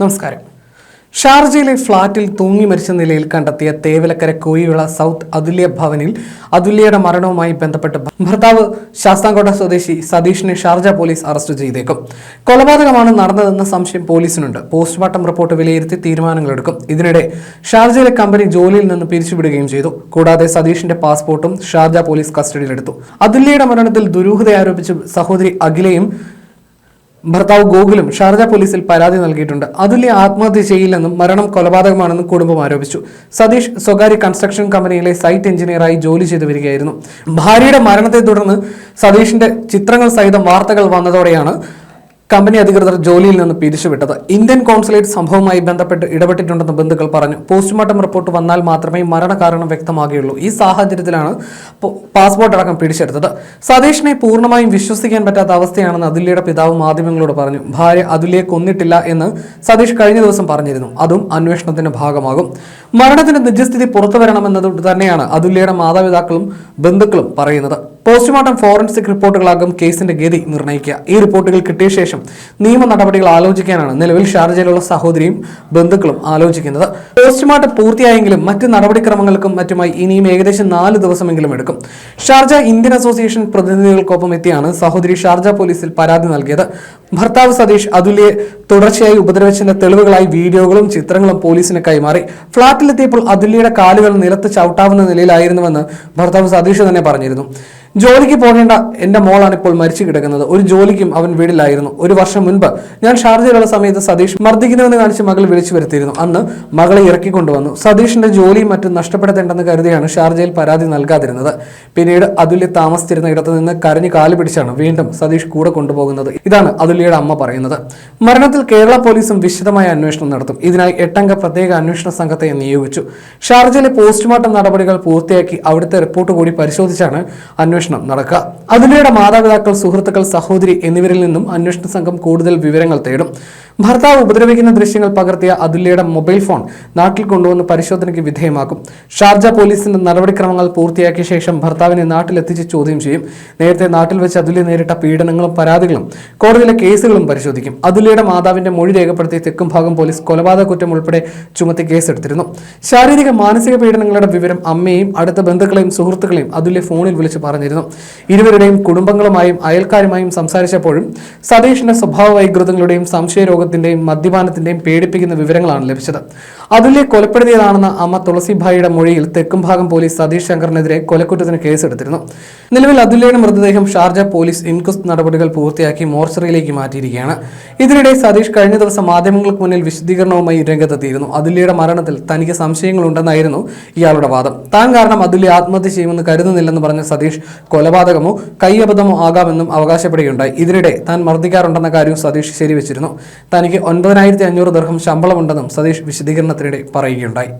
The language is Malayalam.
നമസ്കാരം. ഷാർജയിലെ ഫ്ളാറ്റിൽ തൂങ്ങി മരിച്ച നിലയിൽ കണ്ടെത്തിയ തേവലക്കര കോയിവിള സൗത്ത് അതുല്യ ഭവനിൽ അതുല്യയുടെ മരണവുമായി ബന്ധപ്പെട്ട് ഭർത്താവ് ശാസ്താംകോട്ട സ്വദേശി സതീഷിനെ ഷാർജ പോലീസ് അറസ്റ്റ് ചെയ്തേക്കും. കൊലപാതകമാണ് നടന്നതെന്ന സംശയം പോലീസിനുണ്ട്. പോസ്റ്റ്മോർട്ടം റിപ്പോർട്ട് വിലയിരുത്തി തീരുമാനങ്ങളെടുക്കും. ഇതിനിടെ ഷാർജയിലെ കമ്പനി ജോലിയിൽ നിന്ന് പിരിച്ചുവിടുകയും ചെയ്തു. കൂടാതെ സതീഷിന്റെ പാസ്പോർട്ടും ഷാർജ പോലീസ് കസ്റ്റഡിയിലെടുത്തു. അതുല്യയുടെ മരണത്തിൽ ദുരൂഹത ആരോപിച്ച് സഹോദരി അഖിലയും ഭർത്താവ് ഗോകുലും ഷാർജ പോലീസിൽ പരാതി നൽകിയിട്ടുണ്ട്. അതുല്യ ആത്മഹത്യ ചെയ്യില്ലെന്നും മരണം കൊലപാതകമാണെന്നും കുടുംബം ആരോപിച്ചു. സതീഷ് സ്വകാര്യ കൺസ്ട്രക്ഷൻ കമ്പനിയിലെ സൈറ്റ് എഞ്ചിനീയറായി ജോലി ചെയ്തു വരികയായിരുന്നു. ഭാര്യയുടെ മരണത്തെ തുടർന്ന് സതീഷിന്റെ ചിത്രങ്ങൾ സഹിതം വാർത്തകൾ വന്നതോടെയാണ് കമ്പനി അധികൃതർ ജോലിയിൽ നിന്ന് പിരിച്ചുവിട്ടത്. ഇന്ത്യൻ കോൺസുലേറ്റ് സംഭവവുമായി ബന്ധപ്പെട്ട് ഇടപെട്ടിട്ടുണ്ടെന്ന് ബന്ധുക്കൾ പറഞ്ഞു. പോസ്റ്റ്മോർട്ടം റിപ്പോർട്ട് വന്നാൽ മാത്രമേ മരണകാരണം വ്യക്തമാകുകയുള്ളൂ. ഈ സാഹചര്യത്തിലാണ് പാസ്പോർട്ട് അടക്കം പിടിച്ചെടുത്തത്. സതീഷിനെ പൂർണമായും വിശ്വസിക്കാൻ പറ്റാത്ത അവസ്ഥയാണെന്ന് അതുല്യയുടെ പിതാവ് മാധ്യമങ്ങളോട് പറഞ്ഞു. ഭാര്യ അതുല്യയെ കൊന്നിട്ടില്ല എന്ന് സതീഷ് കഴിഞ്ഞ ദിവസം പറഞ്ഞിരുന്നു. അതും അന്വേഷണത്തിന്റെ ഭാഗമാകും. മരണത്തിന്റെ നിജസ്ഥിതി പുറത്തു വരണമെന്നത് തന്നെയാണ് അതുല്യയുടെ മാതാപിതാക്കളും ബന്ധുക്കളും പറയുന്നത്. പോസ്റ്റ്മോർട്ടം ഫോറൻസിക് റിപ്പോർട്ടുകളാകും കേസിന്റെ ഗതി നിർണയിക്കുക. ഈ റിപ്പോർട്ടുകൾ കിട്ടിയ ശേഷം നിയമ നടപടികൾ ആലോചിക്കാനാണ് നിലവിൽ ഷാർജയിലുള്ള സഹോദരിയും ബന്ധുക്കളും ആലോചിക്കുന്നത്. പോസ്റ്റ്മോർട്ടം പൂർത്തിയായെങ്കിലും മറ്റ് നടപടിക്രമങ്ങൾക്കും മറ്റുമായി ഇനിയും ഏകദേശം നാല് ദിവസമെങ്കിലും എടുക്കും. ഷാർജ ഇന്ത്യൻ അസോസിയേഷൻ പ്രതിനിധികൾക്കൊപ്പം എത്തിയാണ് സഹോദരി ഷാർജ പോലീസിൽ പരാതി നൽകിയത്. ഭർത്താവ് സതീഷ് അതുല്യെ തുടർച്ചയായി ഉപദ്രവിച്ചതിന്റെ തെളിവുകളായി വീഡിയോകളും ചിത്രങ്ങളും പോലീസിന് കൈമാറി. ഫ്ളാറ്റിലെത്തിയപ്പോൾ അതുല്യയുടെ കാലുകൾ നിലത്ത് ചവിട്ടാവുന്ന നിലയിലായിരുന്നുവെന്ന് ഭർത്താവ് സതീഷ് തന്നെ പറഞ്ഞിരുന്നു. ജോലിക്ക് പോകേണ്ട എന്റെ മോളാണ് ഇപ്പോൾ മരിച്ചു കിടക്കുന്നത്. ഒരു ജോലിക്കും അവൻ വീടിലായിരുന്നു ഒരു വർഷം മുൻപ് ഞാൻ ഷാർജയിലുള്ള സമയത്ത് സതീഷ് മർദ്ദിക്കുന്നുവെന്ന് കാണിച്ച് മകൾ വിളിച്ചു വരുത്തിയിരുന്നു. അന്ന് മകളെ ഇറക്കിക്കൊണ്ടുവന്നു. സതീഷിന്റെ ജോലിയും മറ്റും നഷ്ടപ്പെടുത്തേണ്ടെന്ന് കരുതിയാണ് ഷാർജയിൽ പരാതി നൽകാതിരുന്നത്. പിന്നീട് അതുല്യ താമസിച്ചിരുന്ന ഇടത്ത് നിന്ന് കരഞ്ഞു കാൽ പിടിച്ചാണ് വീണ്ടും സതീഷ് കൂടെ കൊണ്ടുപോകുന്നത്. ഇതാണ് അതുല്യയുടെ അമ്മ പറയുന്നത്. മരണത്തിൽ കേരള പോലീസും വിശദമായ അന്വേഷണം നടത്തും. ഇതിനായി എട്ടംഗ പ്രത്യേക അന്വേഷണ സംഘത്തെ നിയോഗിച്ചു. ഷാർജയിലെ പോസ്റ്റ്മോർട്ടം നടപടികൾ പൂർത്തിയാക്കി അവിടുത്തെ റിപ്പോർട്ട് കൂടി പരിശോധിച്ചാണ് അന്വേഷണം നടക്കുക. അതിനിടെ മാതാപിതാക്കൾ സുഹൃത്തുക്കൾ സഹോദരി എന്നിവരിൽ നിന്നും അന്വേഷണ സംഘം കൂടുതൽ വിവരങ്ങൾ തേടും. ഭർത്താവ് ഉപദ്രവിക്കുന്ന ദൃശ്യങ്ങൾ പകർത്തിയ അതുല്യയുടെ മൊബൈൽ ഫോൺ നാട്ടിൽ കൊണ്ടുവന്ന് പരിശോധനയ്ക്ക് വിധേയമാക്കും. ഷാർജ പോലീസിന്റെ നടപടിക്രമങ്ങൾ പൂർത്തിയാക്കിയ ശേഷം ഭർത്താവിനെ നാട്ടിലെത്തിച്ച് ചോദ്യം ചെയ്യും. നേരത്തെ നാട്ടിൽ വെച്ച് അതുല്യ നേരിട്ട പീഡനങ്ങളും പരാതികളും കോടതിയിലെ കേസുകളും പരിശോധിക്കും. അതുല്യയുടെ മാതാവിന്റെ മൊഴി രേഖപ്പെടുത്തി തെക്കും ഭാഗം പോലീസ് കൊലപാതക കുറ്റം ഉൾപ്പെടെ ചുമത്തി കേസെടുത്തിരുന്നു. ശാരീരിക മാനസിക പീഡനങ്ങളുടെ വിവരം അമ്മയെയും അടുത്ത ബന്ധുക്കളെയും സുഹൃത്തുക്കളെയും അതുല്യ ഫോണിൽ വിളിച്ച് പറഞ്ഞിരുന്നു. ഇരുവരുടെയും കുടുംബങ്ങളുമായും അയൽക്കാരുമായും സംസാരിച്ചപ്പോഴും സതീഷിന്റെ സ്വഭാവ വൈകൃതങ്ങളുടെയും സംശയരോഗത്തിന്റെയും മദ്യപാനത്തിന്റെയും പേടിപ്പിക്കുന്ന വിവരങ്ങളാണ് ലഭിച്ചത്. അതുല്യ കൊലപ്പെടുത്തിയതാണെന്ന അമ്മ തുളസിഭായിയുടെ മൊഴിയിൽ തെക്കും ഭാഗം പോലീസ് സതീഷ് ശങ്കറിനെതിരെ കൊലക്കുറ്റത്തിന് കേസെടുത്തിരുന്നു. നിലവിൽ അതുല്യയുടെ മൃതദേഹം ഷാർജ പോലീസ് ഇൻക്വസ്റ്റ് നടപടികൾ പൂർത്തിയാക്കി മോർച്ചറിയിലേക്ക് മാറ്റിയിരിക്കുകയാണ്. ഇതിനിടെ സതീഷ് കഴിഞ്ഞ ദിവസം മാധ്യമങ്ങൾക്ക് മുന്നിൽ വിശദീകരണവുമായി രംഗത്തെത്തിയിരുന്നു. അതുല്യയുടെ മരണത്തിൽ തനിക്ക് സംശയങ്ങളുണ്ടെന്നായിരുന്നു ഇയാളുടെ വാദം. താൻ കാരണം അതുല്യ ആത്മഹത്യ ചെയ്യുമെന്ന് കരുതുന്നില്ലെന്ന് പറഞ്ഞ സതീഷ് കൊലപാതകമോ കൈയബദ്ധമോ ആകാമെന്നും അവകാശപ്പെടുകയുണ്ടായി. ഇതിനിടെ താൻ മർദ്ദിക്കാറുണ്ടെന്ന കാര്യവും സതീഷ് ശരിവെച്ചിരുന്നു. തനിക്ക് ഒൻപതിനായിരത്തി അഞ്ഞൂറ് ദർഹം ശമ്പളമുണ്ടെന്നും സതീഷ് വിശദീകരണത്തിനിടെ പറയുകയുണ്ടായി.